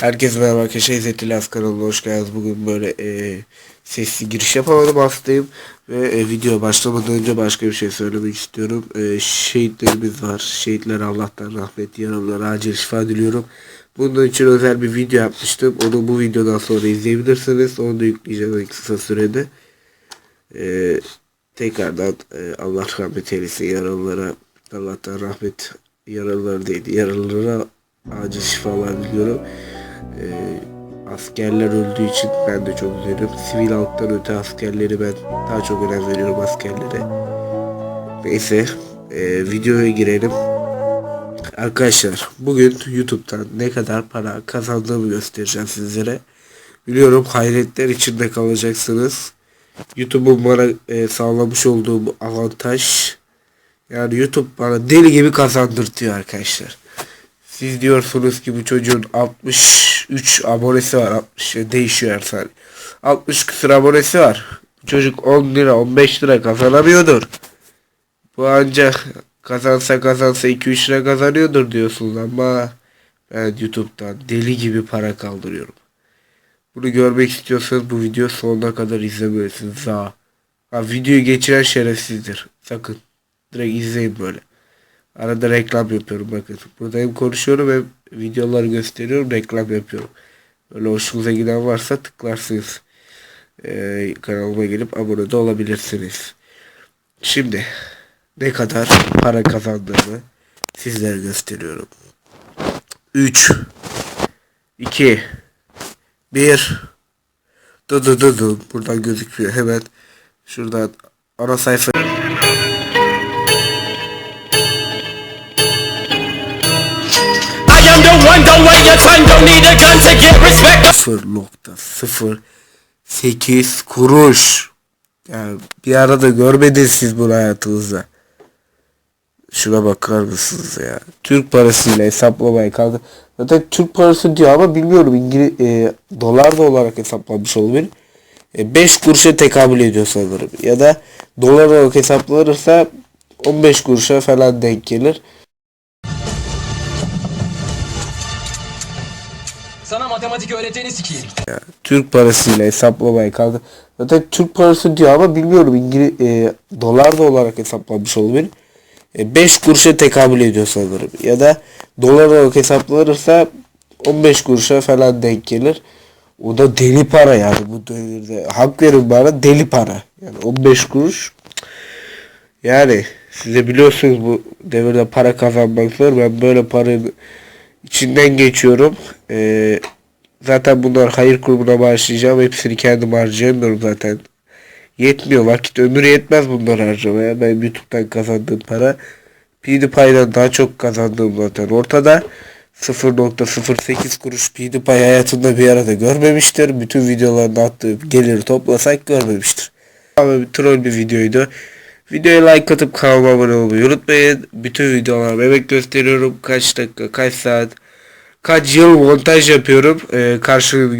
Herkese merhaba arkadaşlar. İzzet İlyas kanalına hoş geldiniz. Bugün böyle e, sesli giriş yapamadım hastayım. Ve e, video başlamadan önce başka bir şey söylemek istiyorum. E, şehitlerimiz var. Şehitlere Allah'tan rahmet, yaralılara acil şifa diliyorum. Bunun için özel bir video yapmıştım. Onu bu videodan sonra izleyebilirsiniz. Onu da yükleyeceğim en kısa sürede. E, tekrardan e, Allah rahmet eylesin yaralılara. Allah'tan rahmet yaralılara değil yaralılara acil şifalar diliyorum. Ee, askerler öldüğü için ben de çok üzülüyorum. Sivil halktan öte askerleri ben daha çok önem veriyorum askerlere. Neyse e, videoya girelim. Arkadaşlar bugün YouTube'dan ne kadar para kazandığımı göstereceğim sizlere. Biliyorum hayretler içinde kalacaksınız. YouTube'un bana e, sağlamış olduğu bu avantaj yani YouTube bana deli gibi kazandırtıyor arkadaşlar. Siz diyorsunuz ki bu çocuğun 63 abonesi var. 60 değişiyor her saniye. 60 küsur abonesi var. Çocuk 10 lira 15 lira kazanamıyordur. Bu ancak kazansa kazansa 2-3 lira kazanıyordur diyorsunuz ama ben YouTube'dan deli gibi para kaldırıyorum. Bunu görmek istiyorsanız bu video sonuna kadar izlemelisiniz. Ha. ha videoyu geçiren şerefsizdir. Sakın. Direkt izleyin böyle. Arada reklam yapıyorum bakın. Burada hem konuşuyorum hem videoları gösteriyorum reklam yapıyorum. Böyle hoşunuza giden varsa tıklarsınız. Ee, kanalıma gelip abone de olabilirsiniz. Şimdi ne kadar para kazandığımı sizlere gösteriyorum. 3 2 1 Dı dı dı dı buradan gözüküyor hemen şuradan ana sayfa don't wait your time, don't need a gun to get respect. 0.08 kuruş. Yani bir arada görmediniz siz bunu hayatınızda. Şuna bakar mısınız ya? Türk parasıyla hesaplamaya kaldı. Zaten Türk parası diyor ama bilmiyorum İngiliz e, dolar da olarak hesaplanmış olabilir. 5 kuruşa tekabül ediyor sanırım. Ya da dolar olarak hesaplanırsa 15 kuruşa falan denk gelir. Sana matematik öğreteni sikeyim. Ya, Türk parasıyla hesaplamaya kaldı. Zaten Türk parası diyor ama bilmiyorum İngiliz e, dolar da olarak hesaplanmış olabilir. 5 kuruşa tekabül ediyor sanırım. Ya da dolar olarak hesaplanırsa 15 kuruşa falan denk gelir. O da deli para yani bu devirde. Hak verin bana deli para. Yani 15 kuruş. Yani size biliyorsunuz bu devirde para kazanmak zor. Ben böyle paranın içinden geçiyorum. Ee, zaten bunlar hayır kurumuna başlayacağım. Hepsini kendim harcayamıyorum zaten. Yetmiyor vakit ömür yetmez bunları harcamaya. Ben YouTube'dan kazandığım para PewDiePie'den daha çok kazandığım zaten ortada. 0.08 kuruş PewDiePie hayatında bir arada görmemiştir. Bütün videolarını attığı geliri toplasak görmemiştir. Ama bir troll bir videoydu. Videoya like atıp kanalıma abone olmayı unutmayın. Bütün videolarıma emek gösteriyorum. Kaç dakika, kaç saat, kaç yıl montaj yapıyorum. Ee, karşılığını